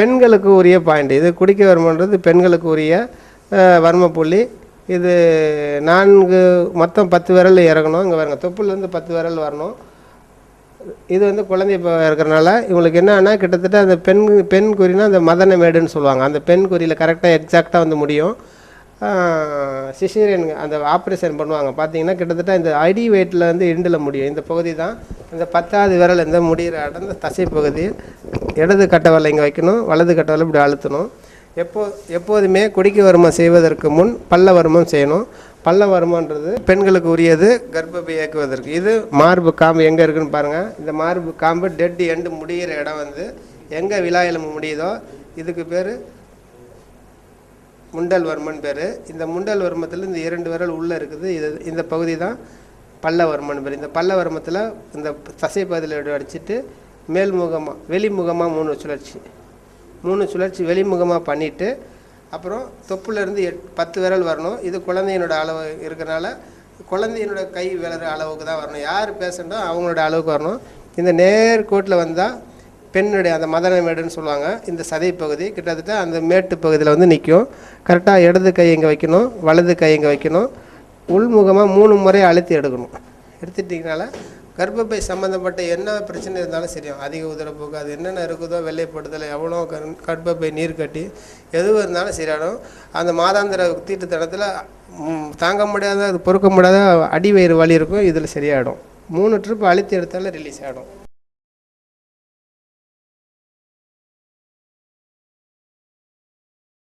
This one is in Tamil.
பெண்களுக்கு உரிய பாயிண்ட் இது குடிக்க வருமன்றது பெண்களுக்கு உரிய வர்ம புள்ளி. இது நான்கு மொத்தம் பத்து விரல் இறங்கணும். இங்கே பாருங்க தொப்புலேருந்து பத்து விரல் வரணும். இது வந்து குழந்தை இப்போ இருக்கிறனால இவங்களுக்கு என்னன்னா கிட்டத்தட்ட அந்த பெண் பெண் குறினா அந்த மதன மேடுன்னு சொல்லுவாங்க. அந்த பெண் குறியில் கரெக்டாக எக்ஸாக்டாக வந்து முடியும். சிசேரியன் அந்த ஆப்ரேஷன் பண்ணுவாங்க. பார்த்தீங்கன்னா கிட்டத்தட்ட இந்த அடி வெயிட்டில் வந்து இண்டில் முடியும். இந்த பகுதி தான் இந்த பத்தாவது விரல் இந்த முடிகிற இடம் இந்த தசை பகுதி. இடது கட்டவலை இங்கே வைக்கணும் வலது கட்டவலை இப்படி அழுத்தணும். எப்போ எப்போதுமே குடிக்கவர்மம் செய்வதற்கு முன் பல்ல வருமம் செய்யணும். பல்லவர்மன்றது பெண்களுக்கு உரியது கர்ப்பப்பை இயக்குவதற்கு. இது மார்பு காம்பு எங்கே இருக்குன்னு பாருங்கள் இந்த மார்பு காம்பு டெட் எண்டு முடிகிற இடம் வந்து எங்கே விழா எலும்பு முடியுதோ இதுக்கு பேர் முண்டல் வர்மன் பேர். இந்த முண்டல் வர்மத்தில் இந்த இரண்டு விரல் உள்ளே இருக்குது. இது இந்த பகுதி தான் பல்லவர்மன் பேர். இந்த பல்லவர்மத்தில் இந்த தசை பகுதியில் அடிச்சுட்டு மேல்முகமாக வெளிமுகமாக மூணு சுழற்சி. மூணு சுழற்சி வெளிமுகமாக பண்ணிவிட்டு அப்புறம் தொப்புலேருந்து எட் பத்து விரல் வரணும். இது குழந்தையினோட அளவு இருக்கிறனால குழந்தையினோட கை விளற அளவுக்கு தான் வரணும். யார் பேசண்டோ அவங்களோட அளவுக்கு வரணும். இந்த நேர்கோட்டில் வந்தால் பெண்ணுடைய அந்த மதன மேடுன்னு சொல்லுவாங்க இந்த சதை பகுதி கிட்டத்தட்ட அந்த மேட்டு பகுதியில் வந்து நிற்கும் கரெக்டாக இடது கை இங்கே வைக்கணும் வலது கை இங்கே வைக்கணும். உள்முகமாக மூணு முறை அழுத்தி எடுக்கணும். எடுத்துட்டிங்கனால கர்ப்பப்பை சம்மந்தப்பட்ட என்ன பிரச்சனை இருந்தாலும் சரியும் அதிக உதரப்போக்கு அது என்னென்ன இருக்குதோ வெள்ளைப்படுதல் எவ்வளோ கண் கர்ப்பப்பை நீர் கட்டி எதுவும் இருந்தாலும் சரியாடும் அந்த மாதாந்திர தீட்டுத்தனத்தில் தடத்தில் தாங்க முடியாத அது பொறுக்க முடியாத அடிவயிறு வலி இருக்கும் இதில் சரியாயிடும். மூணு ட்ரிப் அழுத்தி எடுத்தாலும் ரிலீஸ் ஆகிடும்